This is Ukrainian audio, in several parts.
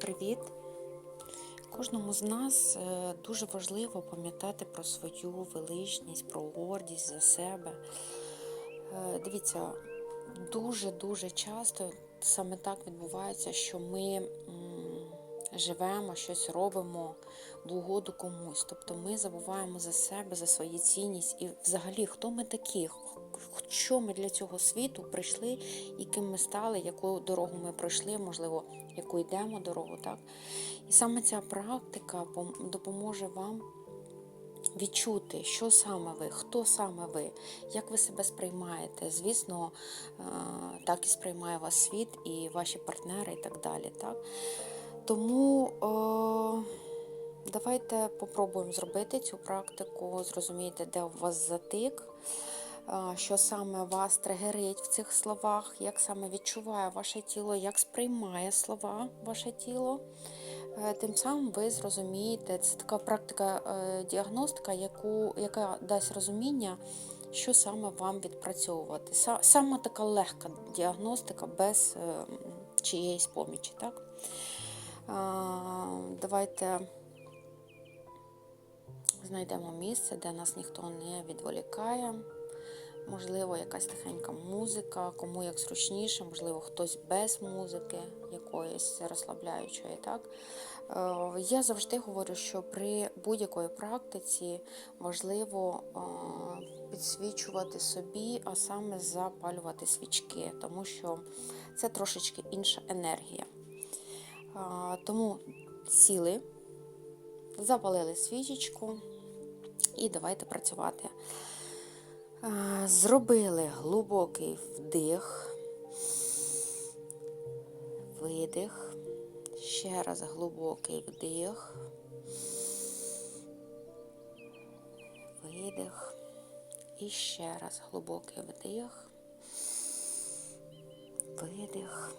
Привіт! Кожному з нас е, дуже важливо пам'ятати про свою величність, про гордість за себе. Е, Дивіться, дуже-дуже часто саме так відбувається, що ми живемо, щось робимо в угоду комусь. Тобто ми забуваємо за себе, за свою цінність і взагалі, хто ми такі, що ми для цього світу прийшли, і ким ми стали, яку дорогу ми пройшли, можливо, яку йдемо дорогу. так? І саме ця практика допоможе вам відчути, що саме ви, хто саме ви, як ви себе сприймаєте. Звісно, так і сприймає вас світ і ваші партнери, і так далі. Так? Тому е, давайте попробуємо зробити цю практику, зрозуміти, де у вас затик. Що саме вас тригерить в цих словах, як саме відчуває ваше тіло, як сприймає слова ваше тіло. Е, Тим самим ви зрозумієте, це така практика е, діагностика, яку, яка дасть розуміння, що саме вам відпрацьовувати. Саме така легка діагностика без е, чиєїсь помічі. Так? Давайте знайдемо місце, де нас ніхто не відволікає. Можливо, якась тихенька музика, кому як зручніше, можливо, хтось без музики якоїсь розслабляючої. Так? Е, Я завжди говорю, що при будь-якої практиці важливо підсвічувати собі, а саме запалювати свічки, тому що це трошечки інша енергія. Тому сіли, запалили свічечку і давайте працювати. Зробили глибокий вдих, видих, ще раз глибокий вдих, видих, і ще раз глибокий вдих, видих.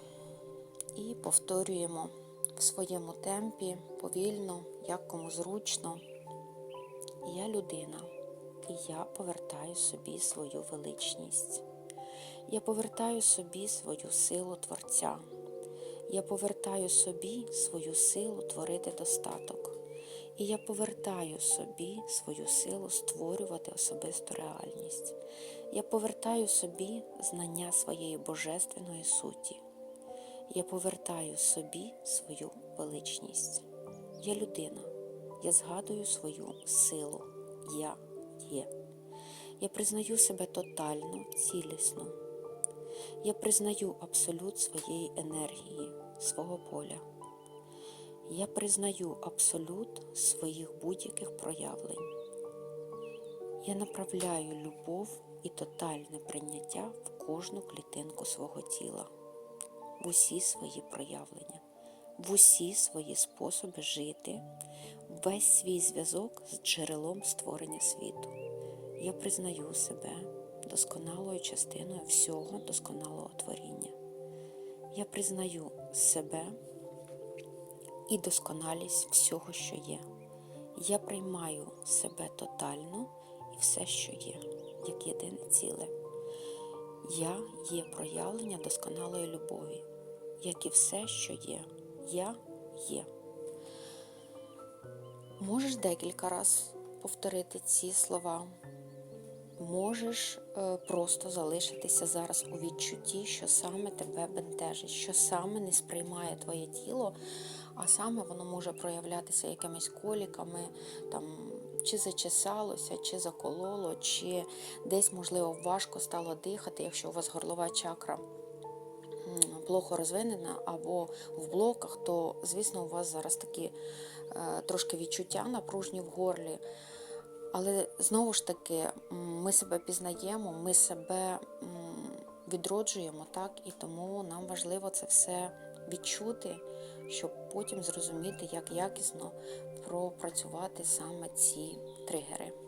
І повторюємо в своєму темпі, повільно, як кому зручно. Я людина і я повертаю собі свою величність. Я повертаю собі свою силу Творця. Я повертаю собі свою силу творити достаток. І я повертаю собі свою силу створювати особисту реальність. Я повертаю собі знання своєї божественної суті. Я повертаю собі свою величність. Я людина. Я згадую свою силу. Я є. Я признаю себе тотально, цілісно. Я признаю абсолют своєї енергії, свого поля. Я признаю абсолют своїх будь-яких проявлень. Я направляю любов і тотальне прийняття в кожну клітинку свого тіла, в усі свої проявлення, в усі свої способи жити, весь свій зв'язок з джерелом створення світу. Я признаю себе досконалою частиною всього досконалого творіння. Я признаю себе і досконалість всього, що є. Я приймаю себе тотально і все, що є, як єдине ціле. Я є проявлення досконалої любові, як і все, що є. Я є. Можеш декілька разів повторити ці слова. Можеш е, просто залишитися зараз у відчутті, що саме тебе бентежить, що саме не сприймає твоє тіло, а саме воно може проявлятися якимись коліками, там, чи зачесалося, чи закололо, чи десь, можливо, важко стало дихати, якщо у вас горлова чакра плохо розвинена або в блоках, то, звісно, у вас зараз такі е, трошки відчуття напружні в горлі. Але знову ж таки, ми себе пізнаємо, ми себе відроджуємо, так, і тому нам важливо це все відчути, щоб потім зрозуміти, як якісно пропрацювати саме ці тригери.